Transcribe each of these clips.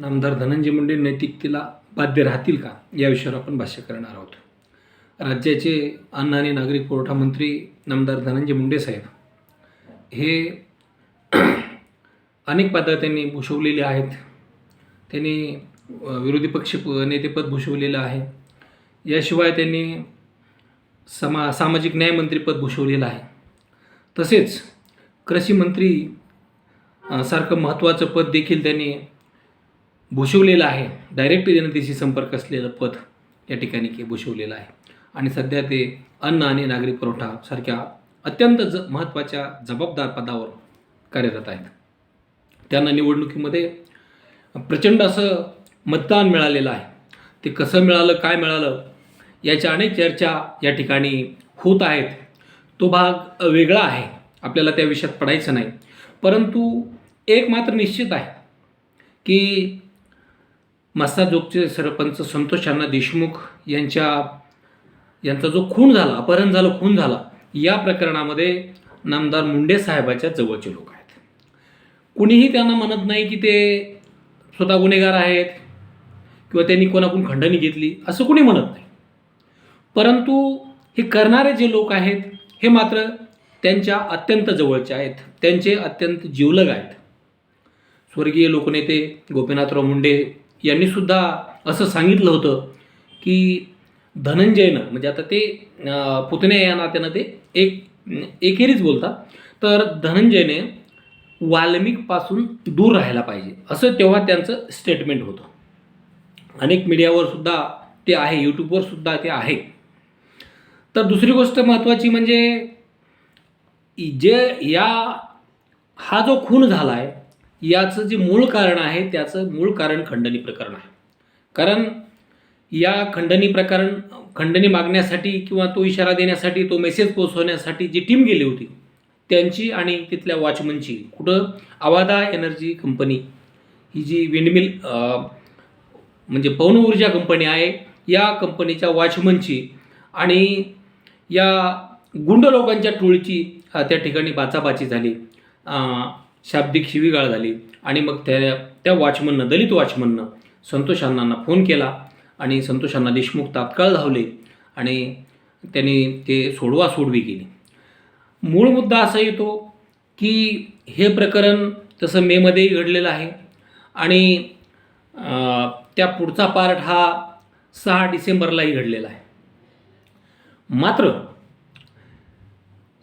नामदार धनंजय मुंडे नैतिकतेला बाध्य राहतील का? या विषयावर आपण भाष्य करणार आहोत. राज्याचे अन्न आणि नागरिक पुरवठा मंत्री नामदार धनंजय मुंडे साहेब हे अनेक पदं त्यांनी भूषवलेली आहेत. त्यांनी विरोधी पक्ष नेतेपद भूषवलेलं आहे. याशिवाय त्यांनी समा सामाजिक न्याय मंत्रीपद भूषवलेलं आहे. तसेच कृषी मंत्री सारखं महत्त्वाचं पद देखील त्यांनी भूषवलेलं आहे. डायरेक्ट जनतेशी संपर्क असलेलं पद या ठिकाणी की भूषवलेलं आहे. आणि सध्या ते अन्न आणि नागरी पुरवठा सारख्या अत्यंत ज महत्त्वाच्या जबाबदार पदावर कार्यरत आहेत. त्यांना निवडणुकीमध्ये प्रचंड असं मतदान मिळालेलं आहे. ते कसं मिळालं काय मिळालं याच्या अनेक चर्चा या ठिकाणी होत आहेत. तो भाग वेगळा आहे. आपल्याला त्या विषयात पडायचं नाही. परंतु एक मात्र निश्चित आहे की मस्साजोगचे सरपंच संतोष अण्णा देशमुख यांच्या यांचा जो खून झाला अपहरण झालं खून झाला या प्रकरणामध्ये नामदार मुंडे साहेबाच्या जवळचे लोक आहेत. कुणीही त्यांना म्हणत नाही की ते स्वतः गुन्हेगार आहेत किंवा त्यांनी कोणाकडून खंडणी घेतली असं कुणी म्हणत नाही. परंतु हे करणारे जे लोक आहेत हे मात्र त्यांच्या अत्यंत जवळचे आहेत. त्यांचे अत्यंत जिवलग आहेत. स्वर्गीय लोकनेते गोपीनाथराव मुंडे यांनी सुद्धा असं सांगितलं होतं की धनंजयनं म्हणजे आता ते पुतणे या नात्यानं ते एक एकेरीच बोलतात तर धनंजयने वाल्मिकपासून दूर राहायला पाहिजे असं तेव्हा त्यांचं स्टेटमेंट होतं. अनेक मीडियावर सुद्धा ते आहे यूट्यूबवर सुद्धा ते आहे. तर दुसरी गोष्ट महत्त्वाची म्हणजे जे या हा जो खून झाला आहे याचं जे मूळ कारण आहे त्याचं मूळ कारण खंडणी प्रकरण आहे. कारण या खंडणी प्रकरण खंडणी मागण्यासाठी किंवा तो इशारा देण्यासाठी तो मेसेज पोहोचवण्यासाठी जी टीम गेली होती त्यांची आणि तिथल्या वॉचमनची कुठं आवादा एनर्जी कंपनी ही जी विंडमिल म्हणजे पवन ऊर्जा कंपनी आहे या कंपनीच्या वॉचमनची आणि या गुंड लोकांच्या टोळीची त्या ठिकाणी बाचाबाची झाली. शाब्दिक शिवीगाळ झाली आणि मग त्या त्या वॉचमननं दलित वॉचमननं संतोष अण्णांना फोन केला आणि संतोष अण्णा देशमुख तात्काळ धावले आणि त्यांनी ते सोडवा सोडवी केली. मूळ मुद्दा असा येतो की हे प्रकरण तसं मेमध्येही घडलेलं आहे आणि त्या पुढचा पार्ट हा सहा डिसेंबरलाही घडलेला आहे. मात्र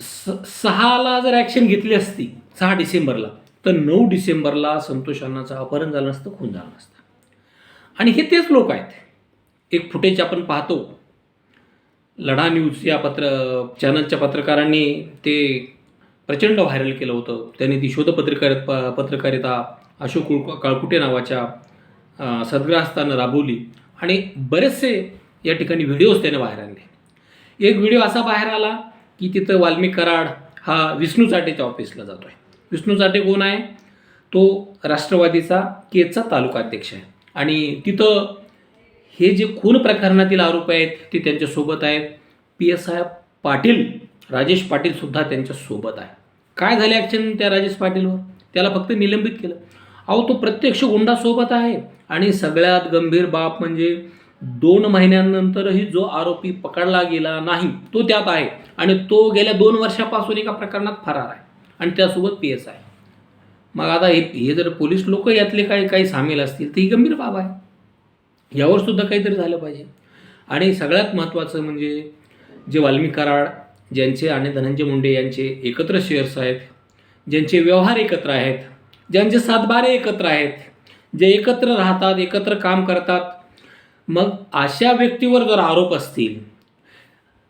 स सहाला जर ॲक्शन घेतली असती सहा डिसेंबरला. तर नऊ डिसेंबरला संतोष अण्णाचं अपहरण झालं नसतं खून झालं नसतं. आणि हे तेच लोक आहेत. एक फुटेज आपण पाहतो. लढा न्यूज या पत्र चॅनलच्या पत्रकारांनी ते प्रचंड व्हायरल केलं होतं. त्यांनी ती शोधपत्रकार प- पत्रकारिता अशोक कुळ काळकुटे नावाच्या अ, सद्ग्रहस्थानं राबवली आणि बरेचसे या ठिकाणी व्हिडिओज त्याने बाहेर आणले. एक व्हिडिओ असा बाहेर आला की तिथं वाल्मिक कराड हा विष्णू चाटेच्या ऑफिसला जातो आहे विष्णू चाटे कोण आहे? तो राष्ट्रवादीचा केचा तालुका अध्यक्ष आहे. आणि तिथं हे जे खून प्रकरणातील आरोप आहेत ते त्यांच्यासोबत आहेत. P S I Patil Rajesh पाटीलसुद्धा त्यांच्यासोबत आहे. काय झाले ॲक्शन त्या राजेश पाटीलवर? त्याला फक्त निलंबित केलं. अहो तो प्रत्यक्ष गुंडासोबत आहे. आणि सगळ्यात गंभीर बाब म्हणजे दोन महिन्यांनंतरही जो आरोपी पकडला गेला नाही तो त्यात आहे. आणि तो गेल्या दोन वर्षापासून एका प्रकरणात फरार आहे. आणि त्यासोबत पी एस आय मग आता हे हे जर पोलीस लोक यातले काही काही सामील असतील तर ही गंभीर बाब आहे. यावर सुद्धा काहीतरी झालं पाहिजे. आणि सगळ्यात महत्त्वाचं म्हणजे जे वाल्मिक कराड ज्यांचे आणि धनंजय मुंडे यांचे एकत्र शेअर्स आहेत ज्यांचे व्यवहार एकत्र आहेत ज्यांचे सातबारे एकत्र आहेत जे एकत्र राहतात एकत्र काम करतात मग अशा व्यक्तीवर जर आरोप असतील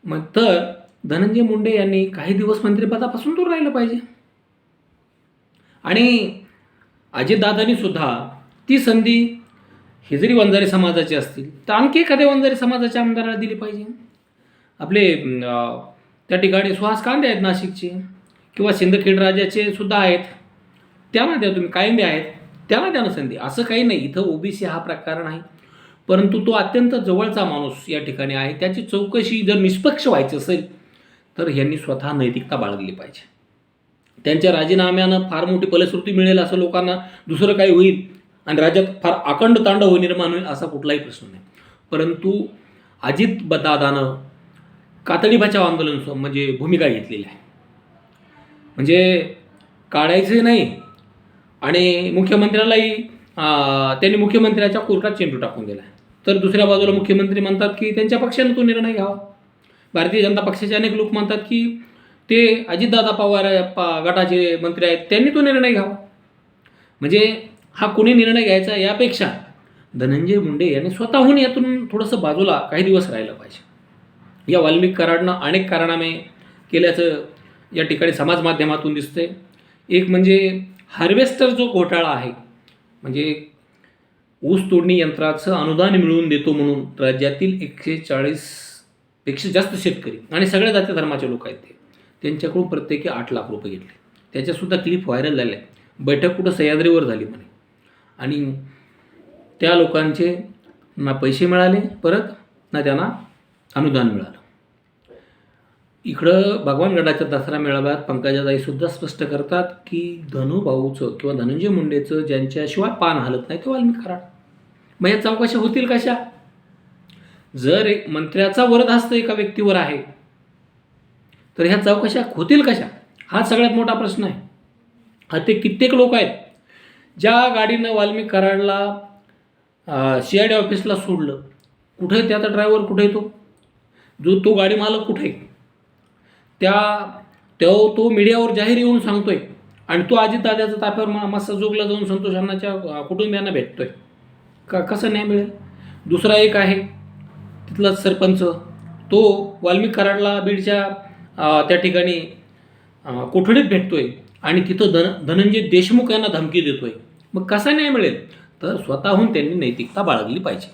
मग तर धनंजय मुंडे यांनी काही दिवस मंत्रिपदापासून दूर राहिलं पाहिजे. आणि अजितदादांनी सुद्धा ती संधी हे जरी वंजारी समाजाची असतील तर आणखी एखाद्या वंजारी समाजाच्या आमदाराला दिली पाहिजे. आपले त्या ठिकाणी सुहास कांदे आहेत नाशिकचे किंवा सिंदखेड राजाचे सुद्धा आहेत. त्यांना द्या तुम्ही कायंदे आहेत. त्यांना द्या ना संधी. असं काही नाही. इथं ओबीसी हा प्रकार नाही. परंतु तो अत्यंत जवळचा माणूस या ठिकाणी आहे. त्याची चौकशी जर निष्पक्ष व्हायची असेल तर ह्यांनी स्वतः नैतिकता बाळगली पाहिजे. त्यांच्या राजीनाम्यानं फार मोठी फलश्रुती मिळेल असं लोकांना दुसरं काही होईल आणि राज्यात फार अखंड तांडव निर्माण होईल असा कुठलाही प्रश्न नाही. परंतु अजित दादानं कातडी बचाव आंदोलन म्हणजे भूमिका घेतलेली आहे. म्हणजे काढायचे नाही आणि मुख्यमंत्र्यालाही त्यांनी मुख्यमंत्र्याच्या कोर्टात चेंडू टाकून दिला तर दुसऱ्या बाजूला मुख्यमंत्री म्हणतात की त्यांच्या पक्षानं तो निर्णय घ्यावा. भारतीय जनता पक्षाचे अनेक लोक म्हणतात की ते अजितदादा पवार पा- गटाचे मंत्री आहेत त्यांनी तो निर्णय घ्यावा. म्हणजे हा कोणी निर्णय घ्यायचा यापेक्षा धनंजय मुंडे यांनी स्वतःहून यातून थोडंसं बाजूला काही दिवस राहिलं पाहिजे. या वाल्मिक कराडनं अनेक कारणामे केल्याचं या ठिकाणी समाज माध्यमातून दिसतंय. एक म्हणजे हार्वेस्टर जो घोटाळा आहे म्हणजे ऊस तोडणी यंत्राचं अनुदान मिळवून देतो म्हणून राज्यातील एकशे चाळीसपेक्षा जास्त शेतकरी आणि सगळ्या जाती धर्माचे लोक आहेत ते. त्यांच्याकडून प्रत्येकी आठ लाख रुपये घेतले. त्याच्यासुद्धा क्लिप व्हायरल झाल्या बैठक कुठं सह्याद्रीवर झाली म्हणे. आणि त्या लोकांचे ना पैसे मिळाले परत ना त्यांना अनुदान मिळालं. इकडं भगवानगडाच्या दसरा मेळाव्यात पंकजादाईसुद्धा स्पष्ट करतात की धनुभाऊचं किंवा धनंजय मुंडेचं ज्यांच्याशिवाय पान हलत नाही ते वाल्मिक कराड मग या चौकशा होतील कशा? जर एक मंत्र्याचा वरद हस्त एका व्यक्तीवर आहे तर ह्या चौकशा होतील कशा? हा सगळ्यात मोठा प्रश्न आहे. हा ते कित्येक लोक आहेत. ज्या गाडीनं वाल्मिक कराडला सी आय डी ऑफिसला सोडलं कुठे त्याचा ड्रायव्हर कुठे तो? जो तो गाडी मालक कुठे त्या तो तो मीडियावर जाहीर येऊन सांगतोय आणि तो अजितदादाच्या ताफ्यावर मा मस्त जोगला जाऊन संतोष अण्णाच्या अं, कुटुंबियांना भेटतोय. का कसं न्याय मिळेल? दुसरा एक आहे तिथला सरपंच तो वाल्मिक कराडला बीडच्या त्या ठिकाणी कोठडीत भेटतोय आणि तिथं धन धनंजय देशमुख यांना धमकी देतोय. मग कसा न्याय मिळेल? तर स्वतःहून त्यांनी नैतिकता बाळगली पाहिजे.